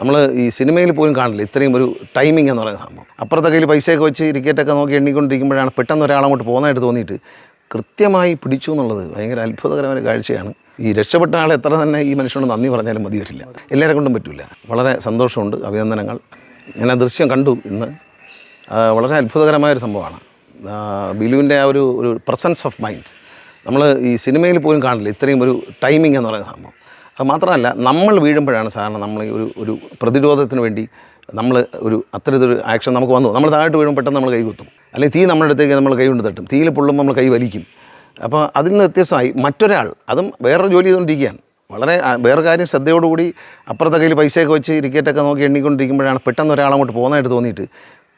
നമ്മൾ ഈ സിനിമയിൽ പോലും കാണില്ല. ഇത്രയും ഒരു ടൈമിംഗ് എന്ന് പറയുന്ന സംഭവം. അപ്പുറത്തെ കയ്യിൽ പൈസയൊക്കെ വെച്ച് ടിക്കറ്റൊക്കെ നോക്കി എണ്ണിക്കൊണ്ടിരിക്കുമ്പോഴാണ് പെട്ടെന്ന് ഒരാളങ്ങോട്ട് പോകുന്നതായിട്ട് തോന്നിയിട്ട് കൃത്യമായി പിടിച്ചു എന്നുള്ളത് ഭയങ്കര അത്ഭുതകരമായ കാഴ്ചയാണ്. ഈ രക്ഷപ്പെട്ട ആളെ എത്ര തന്നെ ഈ മനുഷ്യനോട് നന്ദി പറഞ്ഞാലും മതി വരില്ല. എല്ലാവരെ കൊണ്ടും പറ്റില്ല വളരെ സന്തോഷമുണ്ട്. അഭിനന്ദനങ്ങൾ. ഞാൻ ആ ദൃശ്യം കണ്ടു ഇന്ന്. വളരെ അത്ഭുതകരമായ ഒരു സംഭവമാണ്. ബിലുവിന്റെ ആ ഒരു ഒരു പ്രസൻസ് ഓഫ് മൈൻഡ് നമ്മൾ ഈ സിനിമയിൽ പോലും കാണില്ല. ഇത്രയും ഒരു ടൈമിംഗ് എന്ന് പറയുന്ന സംഭവം. അത് മാത്രമല്ല നമ്മൾ വീഴുമ്പോഴാണ് സാധാരണ നമ്മൾ ഒരു ഒരു പ്രതിരോധത്തിന് വേണ്ടി നമ്മൾ ഒരു അത്തരത്തിലൊരു ആക്ഷൻ നമുക്ക് വന്നു. നമ്മൾ താഴോട്ട് വീഴുമ്പോൾ പെട്ടെന്ന് നമ്മൾ കൈ കുത്തും. അല്ലെങ്കിൽ തീ നമ്മുടെ അടുത്തേക്ക് നമ്മൾ കൈ കൊണ്ട് തട്ടും. തീയിൽ പൊള്ളുമ്പോൾ നമ്മൾ കൈ വലിക്കും. അപ്പോൾ അതിൽ നിന്ന് വ്യത്യസ്തമായി മറ്റൊരാൾ അതും വേറൊരു ജോലി ചെയ്തുകൊണ്ടിരിക്കുകയാണ്. വളരെ വേറെ കാര്യം ശ്രദ്ധയോടുകൂടി അപ്പുറത്തെ കയ്യിൽ പൈസയൊക്കെ വെച്ച് ടിക്കറ്റൊക്കെ നോക്കി എണ്ണിക്കൊണ്ടിരിക്കുമ്പോഴാണ് പെട്ടെന്ന് ഒരാളങ്ങോട്ട് പോകുന്നതായിട്ട് തോന്നിയിട്ട്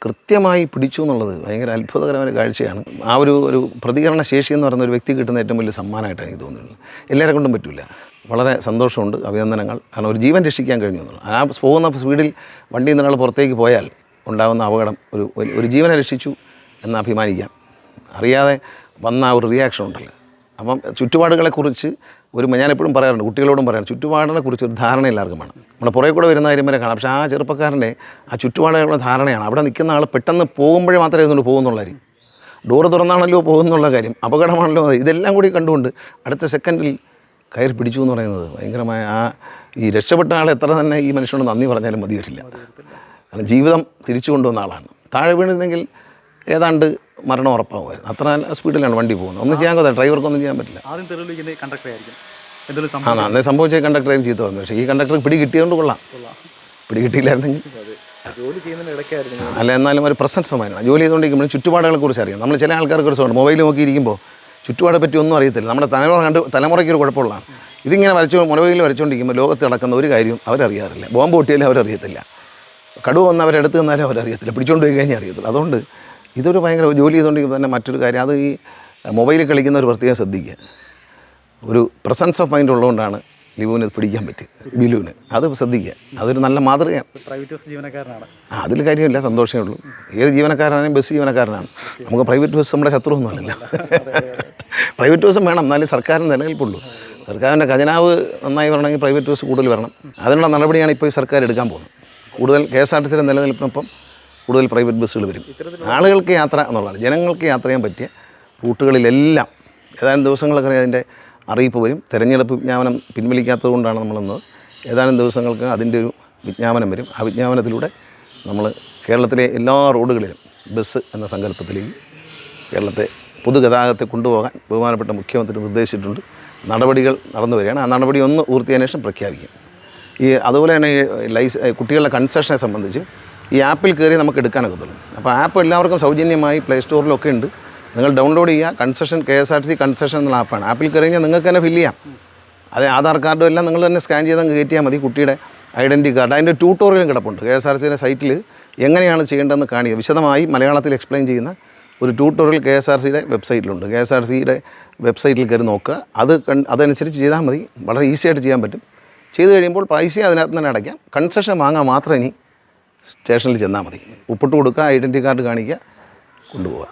കൃത്യമായി പിടിച്ചു എന്നുള്ളത് ഭയങ്കര അത്ഭുതകരമായ കാഴ്ചയാണ്. ആ ഒരു ഒരു പ്രതികരണ ശേഷി എന്ന് പറയുന്ന ഒരു വ്യക്തി കിട്ടുന്ന ഏറ്റവും വലിയ സമ്മാനമായിട്ടാണ് എനിക്ക് തോന്നുന്നത്. എല്ലാവരെ കൊണ്ടും പറ്റില്ല വളരെ സന്തോഷമുണ്ട് അഭിനന്ദനങ്ങൾ. കാരണം ഒരു ജീവൻ രക്ഷിക്കാൻ കഴിഞ്ഞു എന്നുള്ളത്. ആ പോകുന്ന സ്പീഡിൽ വണ്ടിയിൽ നിന്ന് ഒരാൾ പുറത്തേക്ക് പോയാൽ ഉണ്ടാകുന്ന അപകടം ഒരു ഒരു- ജീവനെ രക്ഷിച്ചു എന്ന് അഭിമാനിക്കാം. അറിയാതെ വന്ന ആ ഒരു റിയാക്ഷൻ ഉണ്ടല്ലോ. അപ്പം ചുറ്റുപാടുകളെക്കുറിച്ച് ഒരു ഞാനെപ്പോഴും പറയാറുണ്ട് കുട്ടികളോടും പറയാം ചുറ്റുപാടിനെ കുറിച്ച് ഒരു ധാരണ എല്ലാവർക്കും വേണം. നമ്മുടെ പുറകെ കൂടെ വരുന്ന കാര്യം വരെ കാണാം. പക്ഷേ ആ ചെറുപ്പക്കാരന്റെ ആ ചുറ്റുപാടുകളുടെ ധാരണയാണ്. അവിടെ നിൽക്കുന്ന ആൾ പെട്ടെന്ന് പോകുമ്പോഴേ മാത്രമേ ഇതുകൊണ്ട് പോകുന്നുള്ള കാര്യം. ഡോറ് തുറന്നാണല്ലോ പോകുന്നുള്ള കാര്യം. അപകടമാണല്ലോ ഇതെല്ലാം കൂടി കണ്ടുകൊണ്ട് അടുത്ത സെക്കൻഡിൽ കയറി പിടിച്ചു എന്ന് പറയുന്നത് ഭയങ്കരമായ ആ ഈ രക്ഷപ്പെട്ട ആൾ എത്ര തന്നെ ഈ മനുഷ്യനോട് നന്ദി പറഞ്ഞാലും മതി വരില്ല കാരണം ജീവിതം തിരിച്ചു കൊണ്ടുവന്ന ആളാണ്. താഴെ വീണിരുന്നെങ്കിൽ ഏതാണ്ട് മരണം ഉറപ്പാകുമായിരുന്നു അത്ര സ്പീഡിലാണ് വണ്ടി പോകുന്നത്. ഒന്നും ചെയ്യാൻ കൊള്ളാം ഡ്രൈവർക്കൊന്നും ചെയ്യാൻ പറ്റില്ല. ആദ്യം കണ്ടക്ടർ ആയിരിക്കും. ആ അന്നേ സംഭവിച്ച കണ്ടക്ടറേയും ചീത്ത വന്നു പക്ഷേ ഈ കണ്ടക്ടർ പിടി കിട്ടിയതുകൊണ്ട് കൊള്ളാം. പിടി കിട്ടിയില്ലായിരുന്നെങ്കിൽ. അല്ല എന്നാലും ഒരു പ്രസൻസ് മൈനാണ് ജോലി ചെയ്തുകൊണ്ടിരിക്കുമ്പോൾ ചുറ്റുപാടുകളെ കുറിച്ച് അറിയാം. നമ്മൾ ചില ആൾക്കാർക്ക് ഒരു സുഖമുണ്ട്. മൊബൈൽ നോക്കിയിരിക്കുമ്പോൾ ചുറ്റുപാടെ പറ്റി ഒന്നും അറിയത്തില്ല. നമ്മുടെ തലമുറ കണ്ട് തലമുറയ്ക്ക് ഒരു കുഴപ്പമുള്ളതാണ്. ഇതിങ്ങനെ വരച്ചു മൊബൈലിൽ വരച്ചുകൊണ്ടിരിക്കുമ്പോൾ ലോകത്ത് നടക്കുന്ന ഒരു കാര്യവും അവരറിയാറില്ല. ബോംബ് പൊട്ടിയാലും അവരറിയത്തില്ല. കടുവ വന്ന് അവരെടുത്ത് തന്നാലും അവരറിയത്തില്ല. പിടിച്ചുകൊണ്ട് പോയി കഴിഞ്ഞാൽ അറിയത്തില്ല അതുകൊണ്ട് ഇതൊരു ഭയങ്കര ജോലി ചെയ്തുകൊണ്ടിരിക്കുമ്പോൾ തന്നെ മറ്റൊരു കാര്യം അത് ഈ മൊബൈലിൽ കളിക്കുന്ന ഒരു പ്രത്യേകം ശ്രദ്ധിക്കുക. ഒരു പ്രസൻസ് ഓഫ് മൈൻഡ് ഉള്ളതുകൊണ്ടാണ് ലിവുവിന് ഇത് പിടിക്കാൻ പറ്റി ബിലുവിന്. അത് ശ്രദ്ധിക്കുക. അതൊരു നല്ല മാതൃകയാണ്. പ്രൈവറ്റ് ബസ് ജീവനക്കാരനാണ്. ആ അതിൽ കാര്യമില്ല സന്തോഷമേ ഉള്ളൂ. ഏത് ജീവനക്കാരനാണെങ്കിലും ബസ് ജീവനക്കാരനാണ്. നമുക്ക് പ്രൈവറ്റ് ബസ് നമ്മുടെ ശത്രുവൊന്നുമല്ല പ്രൈവറ്റ് ബസ്സും വേണം എന്നാലും സർക്കാരിന് നിലനിൽപ്പുള്ളൂ. സർക്കാരിന്റെ ഖജനാവ് നന്നായി വരണമെങ്കിൽ പ്രൈവറ്റ് ബസ് കൂടുതൽ വരണം. അതിനുള്ള നടപടിയാണ് ഇപ്പോൾ ഈ സർക്കാർ എടുക്കാൻ പോകുന്നത്. കൂടുതൽ കെ എസ് ആർ ടി സിയുടെ നിലനിൽപ്പിനൊപ്പം കൂടുതൽ പ്രൈവറ്റ് ബസ്സുകൾ വരും. ആളുകൾക്ക് യാത്ര എന്നുള്ളതാണ്. ജനങ്ങൾക്ക് യാത്ര ചെയ്യാൻ പറ്റിയ റൂട്ടുകളിലെല്ലാം ഏതാനും ദിവസങ്ങളൊക്കെ അതിന്റെ അറിയിപ്പ് വരും. തിരഞ്ഞെടുപ്പ് വിജ്ഞാപനം പിൻവലിക്കാത്തത് കൊണ്ടാണ് നമ്മളെന്നത്. ഏതാനും ദിവസങ്ങൾക്ക് അതിന്റെ ഒരു വിജ്ഞാപനം വരും. ആ വിജ്ഞാപനത്തിലൂടെ നമ്മൾ കേരളത്തിലെ എല്ലാ റോഡുകളിലും ബസ് എന്ന സങ്കല്പത്തിലേക്ക് കേരളത്തെ പൊതുഗതാഗതത്തെ കൊണ്ടുപോകാൻ ബഹുമാനപ്പെട്ട മുഖ്യമന്ത്രി നിർദ്ദേശിച്ചിട്ടുണ്ട്. നടപടികൾ നടന്നു വരികയാണ്. ആ നടപടി ഒന്ന് പൂർത്തിയായതിനു ശേഷം പ്രഖ്യാപിക്കും. ഈ അതുപോലെ തന്നെ ലൈസ് കുട്ടികളുടെ കൺസെഷനെ സംബന്ധിച്ച് ഈ ആപ്പിൽ കയറി നമുക്ക് എടുക്കാനൊക്കത്തുള്ളൂ അപ്പോൾ ആപ്പ് എല്ലാവർക്കും സൗജന്യമായി പ്ലേ സ്റ്റോറിലൊക്കെ ഉണ്ട്. നിങ്ങൾ ഡൗൺലോഡ് ചെയ്യുക. Concession K S R T C concession എന്നുള്ള ആപ്പാണ്. ആപ്പിൽ കയറി കഴിഞ്ഞാൽ നിങ്ങൾക്ക് തന്നെ ഫില്ല് ചെയ്യാം. അത് ആധാർ കാർഡും എല്ലാം നിങ്ങൾ തന്നെ സ്കാൻ ചെയ്ത് അങ്ങ് കയറ്റിയാൽ മതി കുട്ടിയുടെ ഐഡന്റി കാർഡ് അതിന്റെ ട്യൂട്ടോറിയലും കിടപ്പുണ്ട്. കെ എസ് ആർ സിയുടെ സൈറ്റിൽ എങ്ങനെയാണ് ചെയ്യേണ്ടതെന്ന് കാണിക്കുക. വിശദമായി മലയാളത്തിൽ എക്സ്പ്ലെയിൻ ചെയ്യുന്ന ഒരു ട്യൂട്ടോറിയൽ കെ എസ് ആർ സിയുടെ വെബ്സൈറ്റിലുണ്ട് കെ എസ് ആർ സിയുടെ വെബ്സൈറ്റിൽ കയറി നോക്കുക. അത് അതനുസരിച്ച് ചെയ്താൽ മതി. വളരെ ഈസി ആയിട്ട് ചെയ്യാൻ പറ്റും. ചെയ്ത് കഴിയുമ്പോൾ പൈസ അതിനകത്ത് തന്നെ അടയ്ക്കാം. കൺസെഷൻ വാങ്ങാൻ മാത്രം ഇനി സ്റ്റേഷനിൽ ചെന്നാൽ മതി. ഉപ്പിട്ട് കൊടുക്കുക ഐഡന്റി കാർഡ് കാണിക്കുക കൊണ്ടുപോവുക.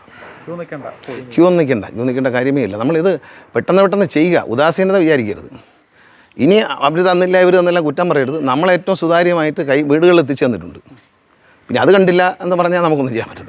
ക്യൂ നിൽക്കണ്ട. ക്യൂ നിൽക്കണ്ട. ക്യൂ നിൽക്കേണ്ട കാര്യമേ ഇല്ല. നമ്മളിത് പെട്ടെന്ന് പെട്ടെന്ന് ചെയ്യുക. ഉദാസീനത വിചാരിക്കരുത്. ഇനി അവർ തന്നില്ല ഇവർ തന്നില്ല കുറ്റം പറയരുത്. നമ്മളേറ്റവും സുതാര്യമായിട്ട് കൈ വീടുകളിൽ എത്തിച്ചു തന്നിട്ടുണ്ട് പിന്നെ അത് കണ്ടില്ല എന്ന് പറഞ്ഞാൽ നമുക്കൊന്നും ചെയ്യാൻ പറ്റത്തില്ല.